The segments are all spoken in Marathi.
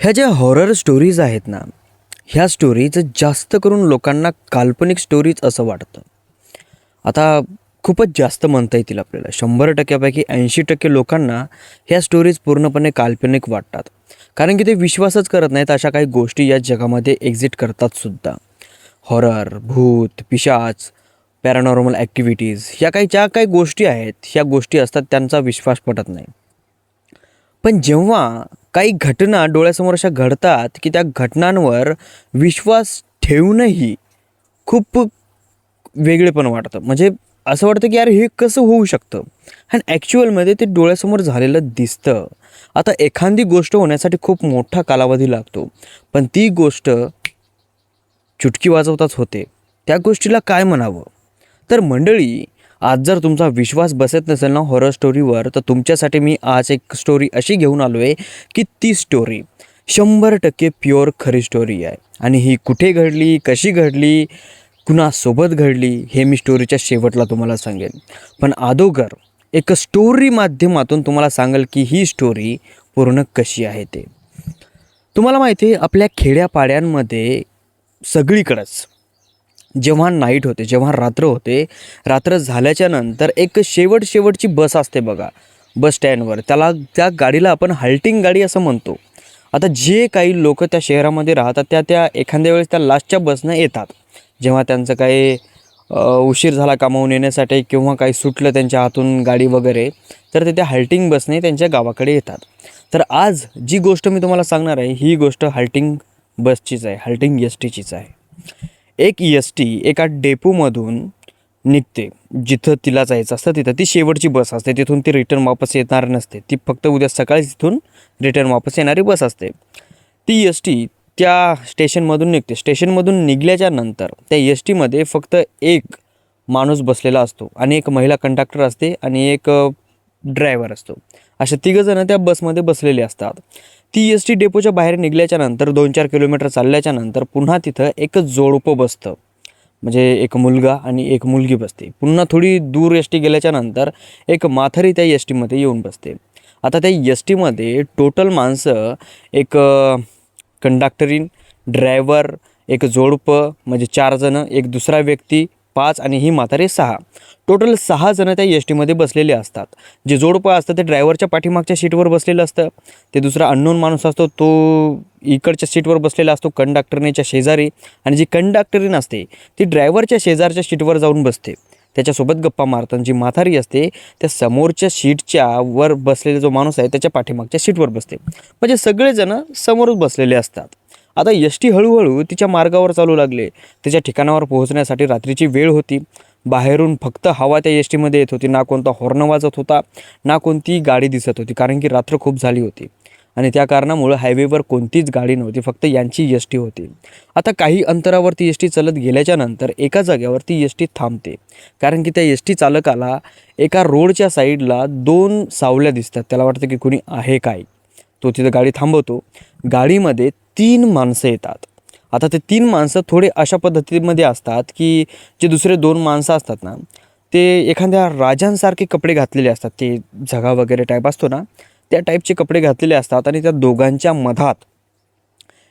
ह्या ज्या हॉरर स्टोरीज आहेत ना ह्या स्टोरीज जास्त करून लोकांना काल्पनिक स्टोरीज असं वाटतं. आता खूपच जास्त म्हणता येतील आपल्याला. शंभर टक्क्यापैकी ऐंशी टक्के लोकांना ह्या स्टोरीज पूर्णपणे काल्पनिक वाटतात. कारण की ते विश्वासच करत नाहीत अशा काही गोष्टी या जगामध्ये एक्झिट करतात सुद्धा. हॉरर भूत पिशाच पॅरानॉर्मल ॲक्टिव्हिटीज ह्या काही ज्या काही गोष्टी आहेत ह्या गोष्टी असतात त्यांचा विश्वास पटत नाही. पण जेव्हा काही घटना डोळ्यासमोर अशा घडतात की त्या घटनांवर विश्वास ठेवूनही खूप वेगळेपण वाटतं. म्हणजे असं वाटतं की यार हे कसं होऊ शकतं? आणि ॲक्च्युअलमध्ये ते डोळ्यासमोर झालेलं दिसतं. आता एखादी गोष्ट होण्यासाठी खूप मोठा कालावधी लागतो. पण ती गोष्ट चुटकी वाजवताच होते. त्या गोष्टीला काय म्हणावं? तर मंडळी आज जर तुमचा विश्वास बसत नसेल ना हॉरर स्टोरीवर तर तुमच्यासाठी मी आज एक स्टोरी अशी घेऊन आलो आहे की ती स्टोरी शंभर टक्के प्युअर खरी स्टोरी आहे. आणि ही कुठे घडली कशी घडली कुणासोबत घडली हे मी स्टोरीच्या शेवटला तुम्हाला सांगेन. पण अगोदर एक स्टोरी माध्यमातून तुम्हाला सांगेल की ही स्टोरी पूर्ण कशी आहे ते. तुम्हाला माहिती आहे आपल्या खेड्यापाड्यांमध्ये सगळीकडंच जेव्हा नाईट होते जेव्हा रात्र होते रात्र झाल्याच्यानंतर एक शेवट शेवटची बस असते बघा बस स्टँडवर त्याला त्या गाडीला आपण हल्टिंग गाडी असं म्हणतो. आता जे काही लोक त्या शहरामध्ये राहतात त्या त्या एखाद्या वेळेस त्या लास्टच्या बसनं येतात. जेव्हा त्यांचं काही उशीर झाला कामावून येण्यासाठी किंवा काही सुटलं त्यांच्या हातून गाडी वगैरे तर ते त्या हल्टिंग बसने त्यांच्या गावाकडे येतात. तर आज जी गोष्ट मी तुम्हाला सांगणार आहे ही गोष्ट हल्टिंग बसचीच आहे हल्टिंग एस टीचीच आहे. एक एस टी एका डेपोमधून निघते. जिथं तिला जायचं असतं तिथं ती शेवटची बस असते. तिथून ती रिटर्न वापस येणार नसते. ती फक्त उद्या सकाळी तिथून रिटर्न वापस येणारी बस असते. ती एस टी त्या स्टेशनमधून निघते. स्टेशनमधून निघल्याच्या नंतर त्या एस टीमध्ये फक्त एक माणूस बसलेला असतो आणि एक महिला कंडक्टर असते आणि एक ड्रायव्हर असतो. अशा तिघंजणं त्या बसमध्ये बसलेले असतात. ती एस टी डेपोच्या बाहेर निघल्याच्या नंतर दोन चार किलोमीटर चालल्याच्या नंतर पुन्हा तिथं एक जोडपं बसतं. म्हणजे एक मुलगा आणि एक मुलगी बसते. पुन्हा थोडी दूर एस टी गेल्याच्यानंतर एक माथारी त्या एस टीमध्ये येऊन बसते. आता त्या एस टीमध्ये टोटल माणसं एक कंडक्टरीन ड्रायव्हर एक जोडपं म्हणजे चार जणं एक दुसरा व्यक्ती पाच आणि ही म्हातारे सहा. टोटल सहा जणं त्या एस टीमध्ये बसलेले असतात. जे जोडपं असतं ते ड्रायव्हरच्या पाठीमागच्या सीटवर बसलेलं असतं. ते दुसरा अननोन माणूस असतो तो इकडच्या सीटवर बसलेला असतो कंडक्टरनेच्या शेजारी. आणि जी कंडक्टरीन असते ती ड्रायव्हरच्या शेजारच्या सीटवर जाऊन बसते. त्याच्यासोबत गप्पा मारताना जी माथारी असते त्या समोरच्या सीटच्या वर बसलेला जो माणूस आहे त्याच्या पाठीमागच्या सीटवर बसते. म्हणजे सगळेजणं समोरच बसलेले असतात. आता एस टी हळूहळू तिच्या मार्गावर चालू लागले. तिच्या ठिकाणावर पोहोचण्यासाठी रात्रीची वेळ होती. बाहेरून फक्त हवा त्या एस टीमध्ये येत होती. ना कोणता हॉर्न वाजत होता ना कोणती गाडी दिसत होती कारण की रात्र खूप झाली होती. आणि त्या कारणामुळं हायवेवर कोणतीच गाडी नव्हती फक्त यांची एस टी होती. आता काही अंतरावरती एस टी चालत गेल्याच्यानंतर एका जाग्यावरती एस टी थांबते. कारण की त्या एस टी चालकाला एका रोडच्या साईडला दोन सावल्या दिसतात. त्याला वाटतं की कुणी आहे काय? तो तिथं गाडी थांबवतो. गाडीमध्ये तीन माणसं येतात. आता ते तीन माणसं थोडे अशा पद्धतीमध्ये असतात की जे दुसरे दोन माणसं असतात ना ते एखाद्या राजांसारखे कपडे घातलेले असतात. ते झगा वगैरे टाईप असतो ना त्या टाईपचे कपडे घातलेले असतात आणि त्या दोघांच्या मधात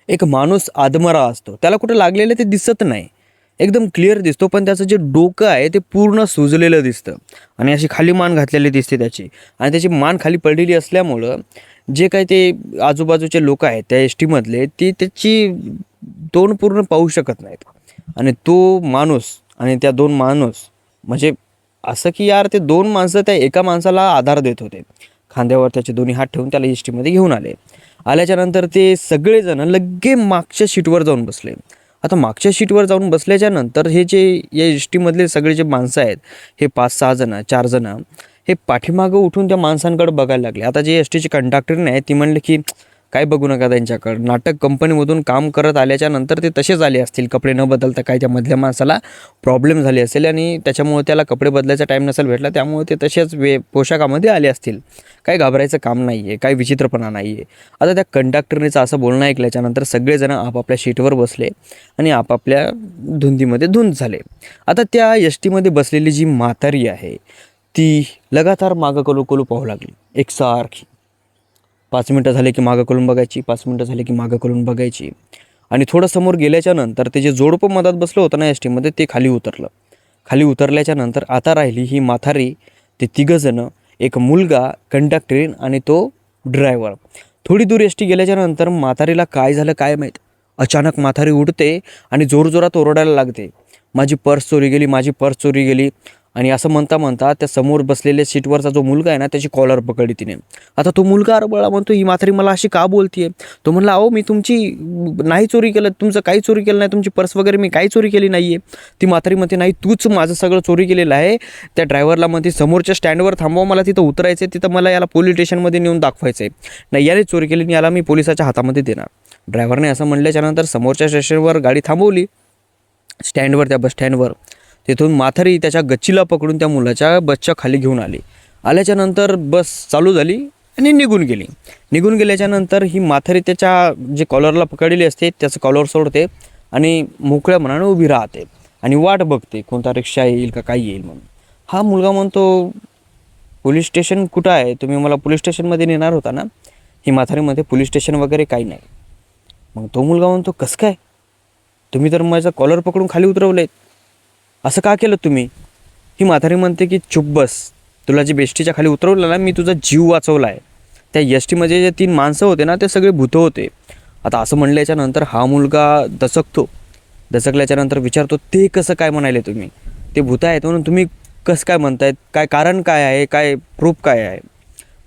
एक माणूस आदमरा असतो. त्याला कुठं लागलेलं ते दिसत नाही. एकदम क्लिअर दिसतो पण त्याचं जे डोकं आहे ते पूर्ण सुजलेलं दिसतं. आणि अशी खाली मान घातलेली दिसते त्याची. आणि त्याची मान खाली पडलेली असल्यामुळं जे काही ते आजूबाजूचे लोक आहेत त्या एस टीमधले ते त्याची दोन पूर्ण पाहू शकत नाहीत. आणि तो माणूस आणि त्या दोन माणूस म्हणजे असं की यार ते दोन माणसं त्या एका माणसाला आधार देत होते. खांद्यावर त्याचे दोन्ही हात ठेवून त्याला एस टीमध्ये घेऊन आले. आल्याच्यानंतर ते सगळेजण लगे मागच्या शीटवर जाऊन बसले. आता मागच्या शीटवर जाऊन बसल्याच्या नंतर हे जे या एस टीमधले सगळे जे माणसं आहेत हे पाच सहा जणं चार जणं हे पाठीमागं उठून त्या माणसांकडे बघायला लागले. आता जे एस टीची कंडक्टरने आहे ती म्हणले की काय बघू नका त्यांच्याकडं. नाटक कंपनीमधून काम करत आल्याच्यानंतर ते तसेच आले असतील. कपडे न बदलता काय त्या मधल्या माणसाला प्रॉब्लेम झाले असेल आणि त्याच्यामुळे त्याला कपडे बदलायचा टाईम नसेल भेटला त्यामुळे ते तसेच वे पोशाखामध्ये आले असतील. काही घाबरायचं काम नाही आहे काही विचित्रपणा नाही आहे आता त्या कंडक्टरनेचं असं बोलणं ऐकल्याच्यानंतर सगळेजण आपापल्या शीटवर बसले आणि आपापल्या धुंदीमध्ये धुंद झाले. आता त्या एस टीमध्ये बसलेली जी म्हातारी आहे ती लगातार मागं कलू कलू पाहू लागली. एकसारखी पाच मिनटं झाले की मागं कलून बघायची पाच मिनटं झाले की मागं कलून बघायची. आणि थोडं समोर गेल्याच्यानंतर ते जे जोडपं मधात बसलं होतं ना एस टीमध्ये ते खाली उतरलं. खाली उतरल्याच्या नंतर आता राहिली ही माथारी ते तिघंजणं एक मुलगा कंडक्टरीन आणि तो ड्रायव्हर थोडी दूर एस टी गेल्याच्यानंतर म्हातारीला काय झालं काय माहीत? अचानक म्हातारी उडते आणि जोरजोरात ओरडायला लागते. माझी पर्स चोरी गेली माझी पर्स चोरी गेली. आणि असं म्हणता म्हणता त्या समोर बसलेल्या सीटवरचा जो मुलगा आहे ना त्याची कॉलर पकडली तिने. आता तो मुलगा अरबळा म्हणतो ही म्हातारी मला अशी का बोलतीये? तो म्हणला अहो मी तुमची नाही चोरी केलं तुमचं काही चोरी केलं नाही तुमची पर्स वगैरे मी काही चोरी केली नाही आहे ती म्हातारी म्हणते नाही तूच माझं सगळं चोरी केलेलं आहे. त्या ड्रायव्हरला म्हणते समोरच्या स्टँडवर थांबवा मला तिथं उतरायचं आहे तिथं मला याला पोलीस स्टेशनमध्ये नेऊन दाखवायचं आहे नाही याने चोरी केली आणि याला मी पोलिसाच्या हातामध्ये देणार. ड्रायव्हरने असं म्हणल्याच्यानंतर समोरच्या स्टेशनवर गाडी थांबवली स्टँडवर त्या बस स्टँडवर. तिथून माथारी त्याच्या गच्चीला पकडून त्या मुलाच्या बसच्या खाली घेऊन आली. आल्याच्यानंतर बस चालू झाली आणि निघून गेली. निघून गेल्याच्यानंतर ही माथारी त्याच्या जे कॉलरला पकडलेली असते त्याचं कॉलर सोडते आणि मोकळ्या मनाने उभी राहते आणि वाट बघते कोणता रिक्षा येईल का काय येईल म्हणून. हा मुलगा म्हणतो पोलीस स्टेशन कुठं आहे? तुम्ही मला पोलीस स्टेशनमध्ये नेणार होता ना? ही माथारीमध्ये पोलीस स्टेशन वगैरे काही नाही. मग तो मुलगा म्हणतो कसं काय? तुम्ही तर माझा कॉलर पकडून खाली उतरवलेत. असं का केलं तुम्ही? ही म्हातारी म्हणते की चुप बस. तुला जे बेष्टीच्या खाली उतरवलं ना मी तुझा जीव वाचवला आहे त्या एस टीमध्ये जे तीन माणसं होते ना ते सगळे भूतं होते. आता असं म्हणल्याच्या नंतर हा मुलगा दचकतो दचकल्याच्या नंतर विचारतो ते कसं काय म्हणाले तुम्ही? ते भूतं आहेत म्हणून तुम्ही कसं काय म्हणतायत? काय कारण काय आहे? काय प्रूफ काय आहे?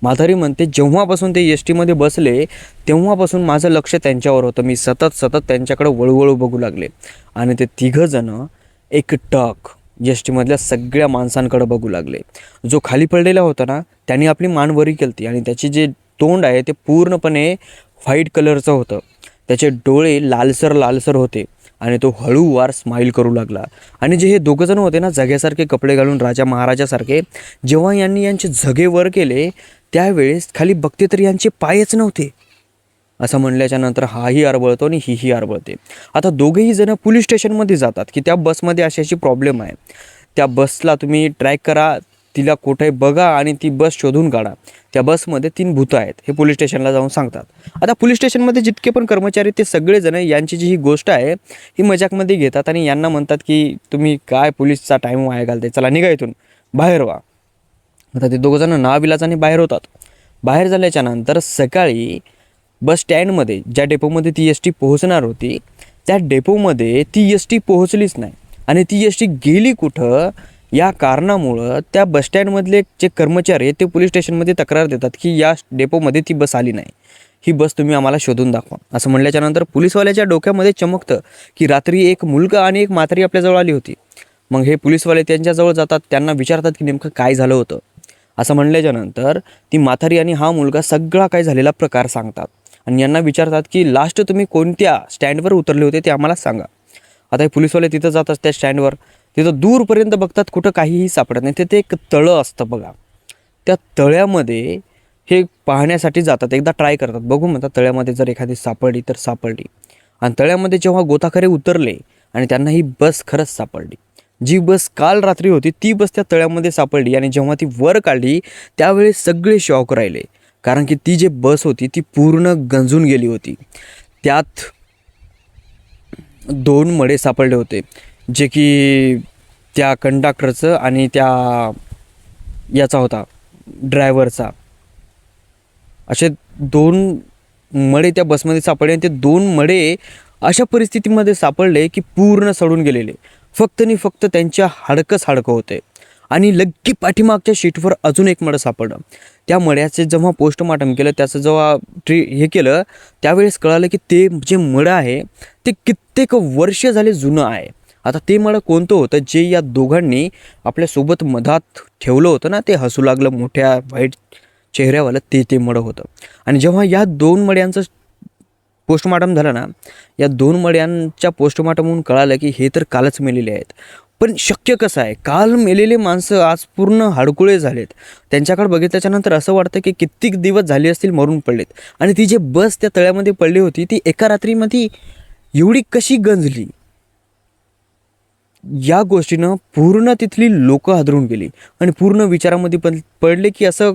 म्हातारी म्हणते जेव्हापासून ते एस टीमध्ये बसले तेव्हापासून माझं लक्ष त्यांच्यावर होतं. मी सतत सतत त्यांच्याकडे वळूवळू बघू लागले. आणि ते तिघंजणं एक टक एस टीमधल्या सगळ्या माणसांकडे बघू लागले. जो खाली पडलेला होता ना त्याने आपली मान वरी केली आणि त्याचे जे तोंड आहे ते पूर्णपणे व्हाईट कलरचं होतं. त्याचे डोळे लालसर लालसर होते आणि तो हळूवार स्माईल करू लागला. आणि जे हे दोघंजण होते ना झग्यासारखे कपडे घालून राजा महाराजासारखे जेव्हा यांनी यांचे झगे वर केले त्यावेळेस खाली बघते तर यांचे पायच नव्हते. असं म्हणल्याच्या नंतर हाही आरबळतो आणि हीही आरबळते. आता दोघेही जण पोलीस स्टेशनमध्ये जातात की त्या बसमध्ये अशी अशी प्रॉब्लेम आहे. त्या बसला तुम्ही ट्रॅक करा तिला कुठे बघा आणि ती बस शोधून काढा. त्या बसमध्ये तीन भूतं आहेत हे पोलीस स्टेशनला जाऊन सांगतात. आता पोलीस स्टेशनमध्ये जितके पण कर्मचारी ते सगळेजण यांची जी ही गोष्ट आहे ही मजाकमध्ये घेतात आणि यांना म्हणतात की तुम्ही काय पोलीसचा टाईम वाया घालते चला निघा इथून. बाहेर व्हा. आता ते दोघंजणं नाविलाजाने बाहेर होतात. बाहेर झाल्याच्यानंतर सकाळी बस स्टँडमध्ये ज्या डेपोमध्ये ती एस टी पोहोचणार होती त्या डेपोमध्ये ती एस टी पोहोचलीच नाही. आणि ती एस टी गेली कुठं? या कारणामुळं त्या बसस्टँडमधले जे कर्मचारी आहेत ते पोलीस स्टेशनमध्ये तक्रार देतात की या डेपोमध्ये ती बस आली नाही. ही बस तुम्ही आम्हाला शोधून दाखवा. असं म्हटल्याच्यानंतर पोलीसवाल्याच्या डोक्यामध्ये चमकतं की रात्री एक मुलगा आणि एक म्हातारी आपल्याजवळ आली होती. मग हे पोलीसवाले त्यांच्याजवळ जातात त्यांना विचारतात की नेमकं काय झालं होतं? असं म्हटल्याच्यानंतर ती म्हातारी आणि हा मुलगा सगळा काय झालेला प्रकार सांगतात. आणि यांना विचारतात की लास्ट तुम्ही कोणत्या स्टँडवर उतरले होते ते आम्हाला सांगा. आता हे पोलीसवाले तिथं जातात त्या स्टँडवर. तिथं दूरपर्यंत बघतात कुठं काहीही सापडत नाही. तिथे एक तळं असतं बघा. त्या तळ्यामध्ये हे पाहण्यासाठी जातात. एकदा ट्राय करतात. बघू म्हणतात तळ्यामध्ये जर एखादी सापडली तर सापडली. आणि तळ्यामध्ये जेव्हा गोताखरे उतरले आणि त्यांना ही बस खरंच सापडली. जी बस काल रात्री होती ती बस त्या तळ्यामध्ये सापडली आणि जेव्हा ती वर काढली त्यावेळेस सगळे शॉक राहिले. कारण की ती जी बस होती ती पूर्ण गंजून गेली होती. त्यात दोन मडे सापडले होते जे की त्या कंडक्टरचं आणि त्या याचा होता ड्रायव्हरचा असे दोन मडे त्या बसमध्ये सापडले आणि ते दोन मडे अशा परिस्थितीमध्ये सापडले की पूर्ण सडून गेलेले. फक्त आणि फक्त त्यांच्या हाडकंच हाडकं होते. आणि लग्गी पाठीमागच्या शीटवर अजून एक मडं सापडलं. त्या मड्याचे जेव्हा पोस्टमार्टम केलं त्याचं जेव्हा ट्री हे केलं त्यावेळेस कळालं की ते जे मडं आहे ते कित्येक वर्ष झाले जुनं आहे. आता ते मळं कोणतं होतं? जे या दोघांनी आपल्यासोबत मधात ठेवलं होतं ना ते हसू लागलं मोठ्या व्हाईट चेहऱ्यावालं ते ते मडं होतं. आणि जेव्हा या दोन मड्यांचं पोस्टमार्टम झालं ना या दोन मड्यांच्या पोस्टमार्टमहून कळालं की हे तर कालच मेलेले आहेत. पण शक्य कसं आहे? काल मेलेले माणसं आज पूर्ण हाडकुळे झालेत. त्यांच्याकडे बघितल्याच्यानंतर असं वाटतं की कित्येक दिवस झाले असतील मरून पडलेत. आणि ती जे बस त्या तळ्यामध्ये पडली होती ती एका रात्रीमध्ये एवढी कशी गंजली? या गोष्टीनं पूर्ण तिथली लोकं हादरून गेली. आणि पूर्ण विचारामध्ये पण पडले की असं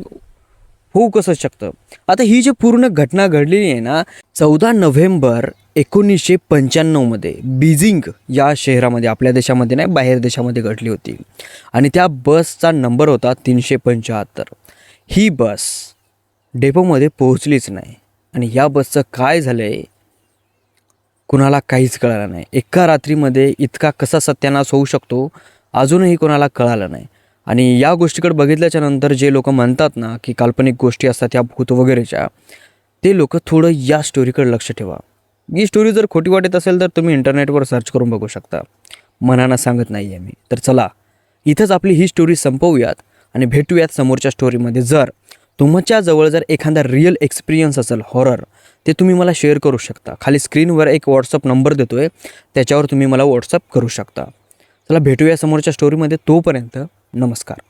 होऊ कसं शकतं? आता ही जी पूर्ण घटना घडलेली आहे ना चौदा नोव्हेंबर एकोणीसशे पंच्याण्णवमध्ये बीजिंग या शहरामध्ये आपल्या देशामध्ये नाही बाहेर देशामध्ये घडली होती. आणि त्या बसचा नंबर होता तीनशे पंच्याहत्तर. ही बस डेपोमध्ये पोहोचलीच नाही. आणि या बसचं काय झालं आहे कुणाला काहीच कळालं नाही. एका रात्रीमध्ये इतका कसा सत्यानाश होऊ शकतो अजूनही कोणाला कळालं नाही. आणि या गोष्टीकडे बघितल्याच्या नंतर जे लोक म्हणतात ना की काल्पनिक गोष्टी असतात या भूत वगैरेच्या ते लोक थोडं या स्टोरीकडे लक्ष ठेवा. ही स्टोरी जर खोटी वाटत असेल तर तुम्ही इंटरनेटवर सर्च करून बघू शकता. मनानं सांगत नाही आहे मी. तर चला इथंच आपली ही स्टोरी संपवूयात आणि भेटूयात समोरच्या स्टोरीमध्ये जर तुमच्या जवळ जर एखादा रिअल एक्सपिरियन्स असेल हॉरर ते तुम्ही मला शेअर करू शकता. खाली स्क्रीनवर एक व्हॉट्सअप नंबर देतो आहे त्याच्यावर तुम्ही मला व्हॉट्सअप करू शकता. चला भेटूया समोरच्या स्टोरीमध्ये तोपर्यंत नमस्कार.